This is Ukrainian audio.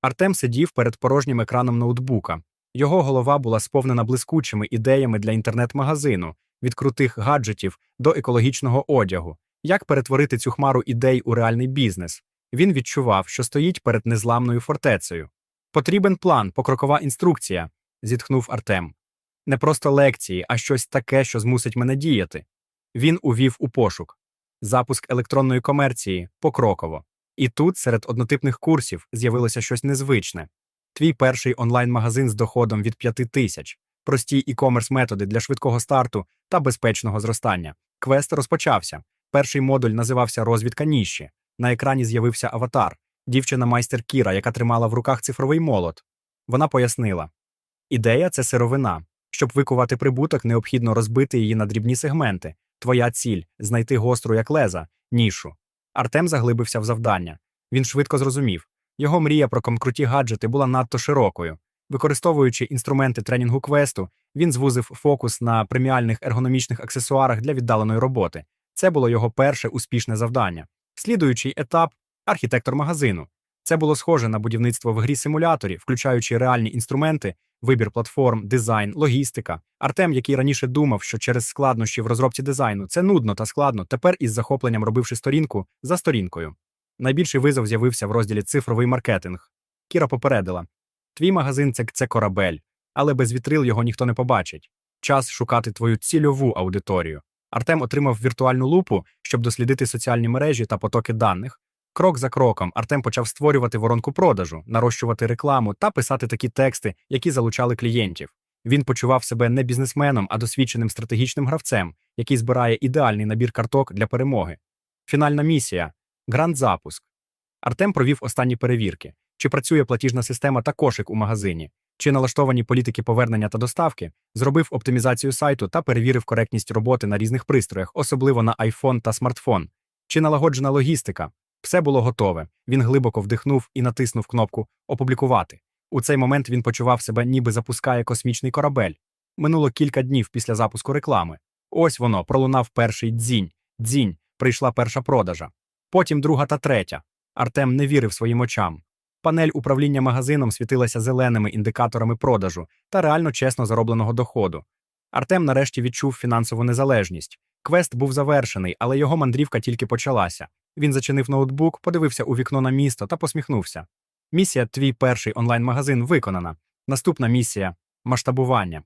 Артем сидів перед порожнім екраном ноутбука. Його голова була сповнена блискучими ідеями для інтернет-магазину, від крутих гаджетів до екологічного одягу. Як перетворити цю хмару ідей у реальний бізнес? Він відчував, що стоїть перед незламною фортецею. Потрібен план, покрокова інструкція, зітхнув Артем. Не просто лекції, а щось таке, що змусить мене діяти. Він увів у пошук запуск електронної комерції покроково. І тут, серед однотипних курсів, з'явилося щось незвичне. Твій перший онлайн-магазин з доходом від 5 тисяч, прості і-комерс методи для швидкого старту та безпечного зростання. Квест розпочався. Перший модуль називався Розвідка ніші. На екрані з'явився аватар, дівчина майстер Кіра, яка тримала в руках цифровий молот. Вона пояснила: ідея це сировина. Щоб викувати прибуток, необхідно розбити її на дрібні сегменти. Твоя ціль знайти гостру як леза, нішу. Артем заглибився в завдання. Він швидко зрозумів. Його мрія про комкруті гаджети була надто широкою. Використовуючи інструменти тренінгу квесту, він звузив фокус на преміальних ергономічних аксесуарах для віддаленої роботи. Це було його перше успішне завдання. Слідуючий етап архітектор магазину. Це було схоже на будівництво в грі симуляторі, включаючи реальні інструменти, вибір платформ, дизайн, логістика. Артем, який раніше думав, що через складнощі в розробці дизайну це нудно та складно, тепер із захопленням робивши сторінку за сторінкою. Найбільший визов з'явився в розділі цифровий маркетинг. Кіра попередила: Твій магазин це, це корабель, але без вітрил його ніхто не побачить. Час шукати твою цільову аудиторію. Артем отримав віртуальну лупу, щоб дослідити соціальні мережі та потоки даних. Крок за кроком Артем почав створювати воронку продажу, нарощувати рекламу та писати такі тексти, які залучали клієнтів. Він почував себе не бізнесменом, а досвідченим стратегічним гравцем, який збирає ідеальний набір карток для перемоги. Фінальна місія гранд запуск. Артем провів останні перевірки: чи працює платіжна система та кошик у магазині, чи налаштовані політики повернення та доставки, зробив оптимізацію сайту та перевірив коректність роботи на різних пристроях, особливо на iPhone та смартфон, чи налагоджена логістика. Все було готове. Він глибоко вдихнув і натиснув кнопку Опублікувати. У цей момент він почував себе, ніби запускає космічний корабель. Минуло кілька днів після запуску реклами. Ось воно пролунав перший дзінь. Дзінь, прийшла перша продажа. Потім друга та третя. Артем не вірив своїм очам. Панель управління магазином світилася зеленими індикаторами продажу та реально чесно заробленого доходу. Артем нарешті відчув фінансову незалежність. Квест був завершений, але його мандрівка тільки почалася. Він зачинив ноутбук, подивився у вікно на місто та посміхнувся. Місія Твій перший онлайн-магазин виконана. Наступна місія масштабування.